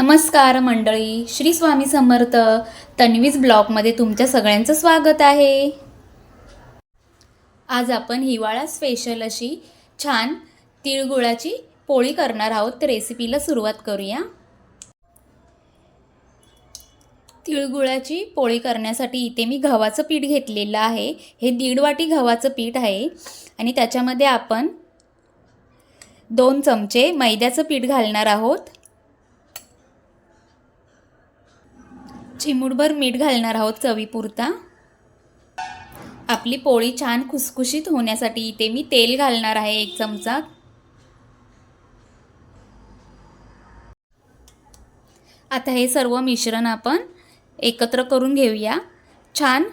नमस्कार मंडळी श्री स्वामी समर्थ. तन्वीज ब्लॉगमध्ये तुमच्या सगळ्यांचं स्वागत आहे. आज आपण हिवाळा स्पेशल अशी छान तिळगुळाची पोळी करणार आहोत. तर रेसिपीला सुरुवात करूया. तिळगुळाची पोळी करण्यासाठी इथे मी गव्हाचं पीठ घेतलेलं आहे. हे दीड वाटी गव्हाचं पीठ आहे. आणि त्याच्यामध्ये आपण दोन चमचे मैद्याचं पीठ घालणार आहोत. चिमूटभर मीठ घालणार आहोत चवीपुरता. आपली पोळी छान खुसखुशीत होण्यासाठी इथे मी तेल घालणार आहे एक चमचा. आता हे सर्व मिश्रण आपण एकत्र करून घेऊया. छान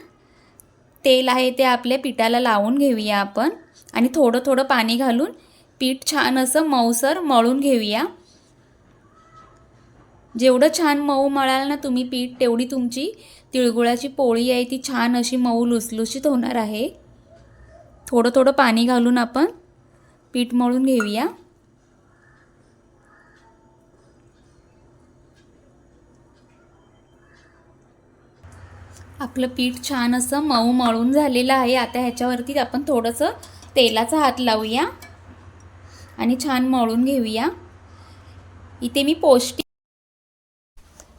तेल आहे ते आपल्या पिठाला लावून घेऊया आपण. आणि थोडं थोडं पाणी घालून पीठ छान असं मऊसर मळून घेऊया. जेवढं छान मऊ मळाल ना तुम्ही पीठ तेवढी तुमची तिळगुळाची पोळी आहे ती छान अशी मऊ लुसलुशीत होणार आहे. थोडं थोडं पाणी घालून आपण पीठ मळून घेऊया. आपलं पीठ छान असं मऊ मळून झालेलं आहे. आता ह्याच्यावरती आपण थोडंसं तेलाचा हात लावूया आणि छान मळून घेऊया. इथे मी पौष्टिक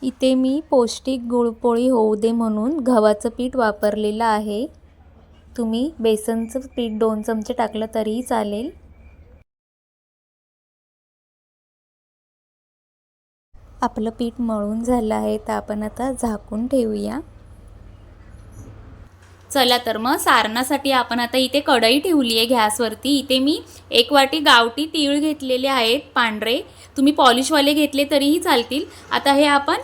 इथे मी पौष्टिक गुळपोळी होऊ दे म्हणून गव्हाचं पीठ वापरलेलं आहे. तुम्ही बेसनचं पीठ दोन चमचे टाकलं तरीही चालेल. आपलं पीठ मळून झालं आहे तर आपण आता झाकून ठेवूया. चला तर मग सारणासाठी आपण आता इथे कढई ठेवली आहे गॅसवरती. इथे मी एक वाटी गावठी तीळ घेतलेले आहेत पांढरे. तुम्ही पॉलिशवाले घेतले तरीही चालतील. आता हे आपण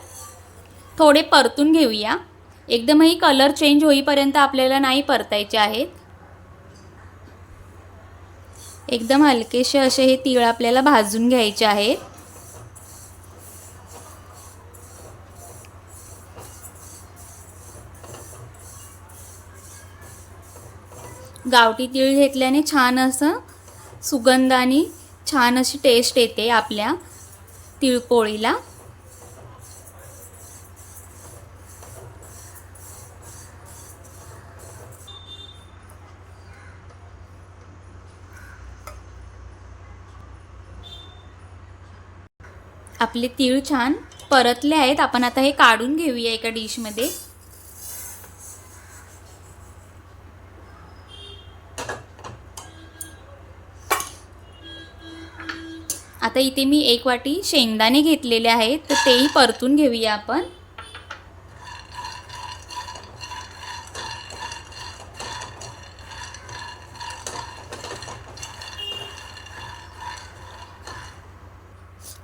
थोडे परतून घेऊया. एकदमही कलर चेंज होईपर्यंत आपल्याला नाही परतायचे आहेत. एकदम हलकेसे असे हे तीळ आपल्याला भाजून घ्यायचे आहेत. गावठी तीळ घेतल्याने छान असं सुगंध आणि छान अशी टेस्ट येते आपल्या तिळपोळीला. आपले तीळ छान परतले आहेत. आपण आता हे काढून घेऊया एका डिशमध्ये. आता इथे मी एक वाटी शेंगदाणे घेतलेले आहेत. तर तेही परतून घेऊया आपण.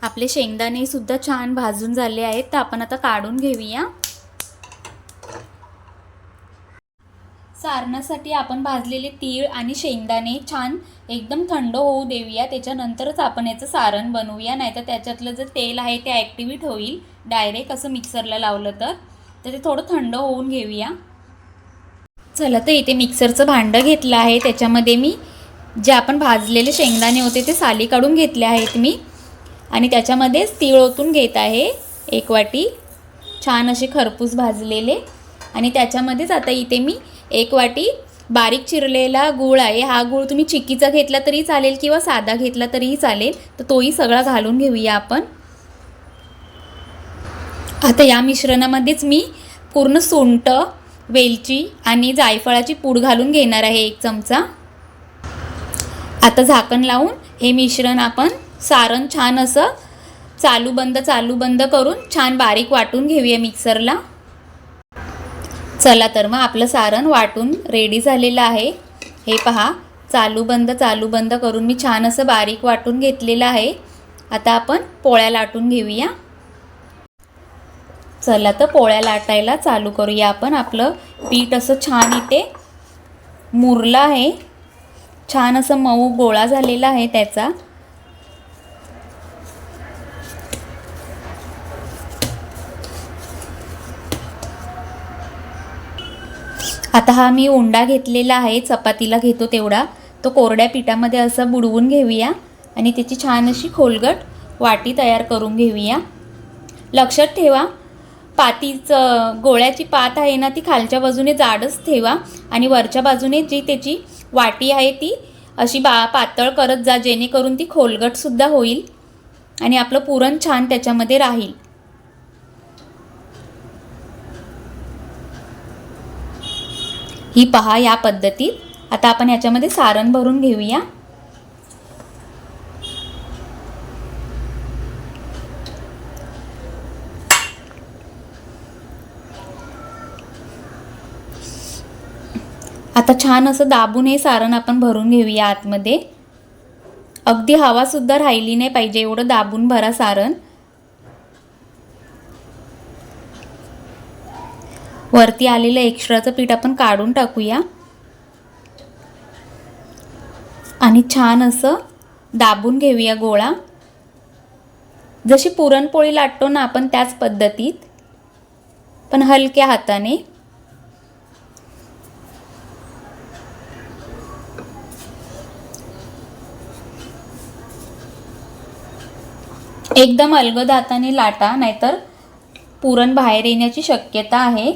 आपले शेंगदाणे सुद्धा छान भाजून झाले आहेत तर आपण आता काढून घेऊया. सारणासाठी आपण भाजलेले तीळ आणि शेंगदाणे छान एकदम थंड होऊ देऊया. त्याच्यानंतरच आपण याचं सारण बनवूया नाहीतर त्याच्यातलं जे तेल आहे ते ॲक्टिवेट होईल. डायरेक्ट असं मिक्सरला लावलं तर. तर ते थोडं थंड होऊन घेऊया. चला तर इथे मिक्सरचं भांडं घेतलं आहे. त्याच्यामध्ये मी जे आपण भाजलेले शेंगदाणे होते ते साली काढून घेतले आहेत मी. आणि त्याच्यामध्येच तीळ ओतून घेत आहे. एक वाटी छान असे खरपूस भाजलेले. आणि त्याच्यामध्येच आता इथे मी एक वाटी बारीक चिरलेला गूळ आहे. हा गूळ तुम्ही चिकीचा घेतला तरी चालेल किंवा साधा घेतला तरीही चालेल. तर तोही सगळा घालून घेऊया आपण. आता या मिश्रणामध्येच मी पूर्ण सुंट वेलची आणि जायफळाची पूड घालून घेणार आहे एक चमचा. आता झाकण लावून हे मिश्रण आपण सारण छान असं चालू बंद चालू बंद करून छान बारीक वाटून घेऊया मिक्सरला. चला तर मग आपलं सारण वाटून रेडी झालेलं आहे. हे पहा चालू बंद चालू बंद करून मी छान असं बारीक वाटून घेतलेलं आहे. आता आपण पोळ्या लाटून घेऊया. चला तर पोळ्या लाटायला चालू करूया आपण. आपलं पीठ असं छान इथे मुरलं आहे. छान असं मऊ गोळा झालेला आहे त्याचा. आता हा मी उंडा घेतलेला आहे चपातीला घेतो तेवढा. तो कोरड्या पिठामध्ये असं बुडवून घेऊया आणि त्याची छान अशी खोलगट वाटी तयार करून घेऊया. लक्षात ठेवा पातीचं गोळ्याची पात आहे ना ती खालच्या बाजूने जाडच ठेवा आणि वरच्या बाजूने जी त्याची वाटी आहे ती अशी बा पातळ करत जा जेणेकरून ती खोलगटसुद्धा होईल आणि आपलं पुरण छान त्याच्यामध्ये राहील. ही पहा या पद्धतीत. आता आपण ह्याच्यामध्ये सारण भरून घेऊया. आता छान असं दाबून हे सारण आपण भरून घेऊया आतमध्ये. अगदी हवासुद्धा राहिली नाही पाहिजे एवढं दाबून भरा सारण. वरती आलेलं एक्स्ट्राचं पीठ आपण काढून टाकूया. आणि छान असं दाबून घेऊया गोळा. जशी पुरणपोळी लाटतो ना आपण त्याच पद्धतीत पण हलक्या हाताने. एकदम अलगद हाताने लाटा नाहीतर पुरण बाहेर येण्याची शक्यता आहे.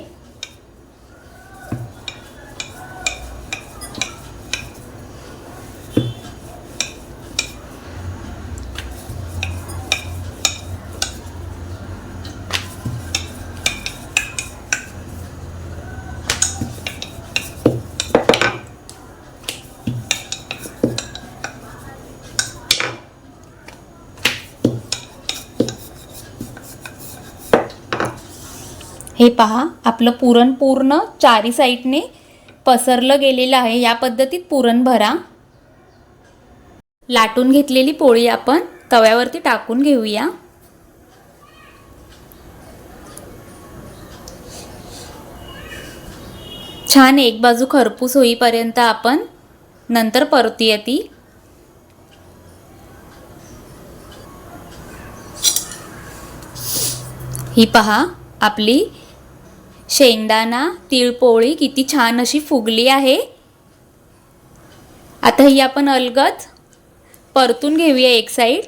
हे पहा आपलं पुरण पूर्ण चारी साईडने पसरलं गेलेलं आहे. या पद्धतीत पुरण भरा. लाटून घेतलेली पोळी आपण तव्यावरती टाकून घेऊया. छान एक बाजू खरपूस होईपर्यंत आपण नंतर परतूया ती. ही पहा आपली शेंगदाणा तिळपोळी किती छान अशी फुगली आहे. आता ही आपण अलगद परतून घेऊया एक साईड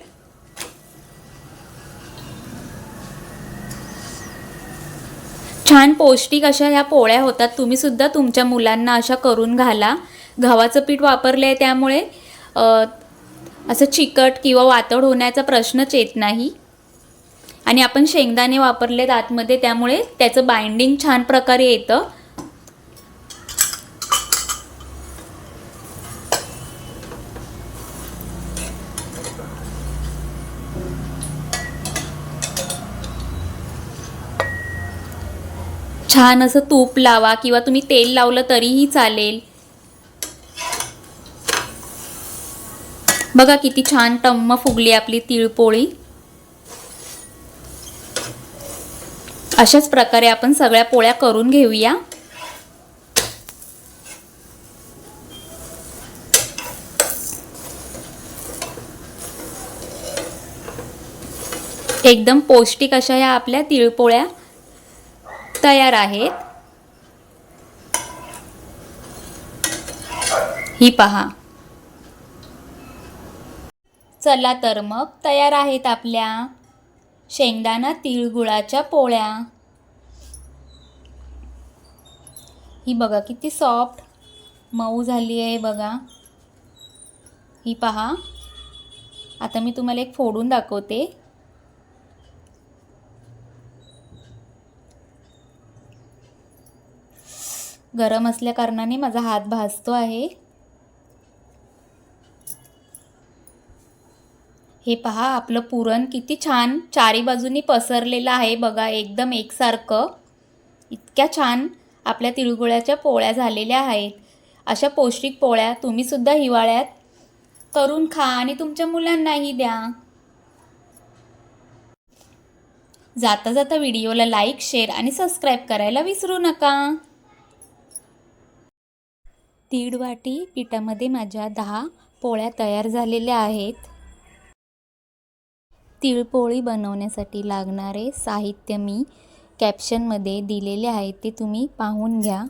छान पौष्टिक अशा ह्या पोळ्या होतात. तुम्ही सुद्धा तुमच्या मुलांना अशा करून घाला. गव्हाचं पीठ वापरले आहे त्यामुळे असं चिकट किंवा वातड होण्याचा प्रश्नच येत नाही. आणि आपण शेंगदाणे वापरलेत आतमध्ये त्यामुळे त्याचं बाइंडिंग छान प्रकारे येतं. छान असं तूप लावा किंवा तुम्ही तेल लावलं तरीही चालेल. बघा किती छान टम्म फुगली आपली तिळपोळी. अशाच प्रकारे आपण सगळ्या पोळ्या करून घेऊया. एकदम पौष्टिक अशा या आपल्या तिळपोळ्या तयार आहेत. ही पहा. चला तर मग तयार आहेत आपल्या. शेंगदाणा तिळगुळाच्या पोळ्या. ही बघा किती सॉफ्ट मऊ झाली आहे बघा. ही पहा. आता मी तुम्हाला एक फोडून दाखवते. गरम असल्या कारणाने माझा हात भाजतो आहे. हे पहा आपलं पुरण किती छान चारी बाजूनी पसरलेलं आहे बघा एकदम एकसारखं. इतक्या छान आपल्या तिळगुळ्याच्या पोळ्या झालेल्या आहेत. अशा पौष्टिक पोळ्या तुम्हीसुद्धा हिवाळ्यात करून खा आणि तुमच्या मुलांनाही द्या. जाता जाता व्हिडिओला लाईक शेअर आणि सबस्क्राईब करायला विसरू नका. तीड वाटी पिठामध्ये माझ्या दहा पोळ्या तयार झालेल्या आहेत. तिळपोळी बनवण्यासाठी लागणारे साहित्य मी कॅप्शनमध्ये दिलेले आहे ते तुम्ही पाहून घ्या.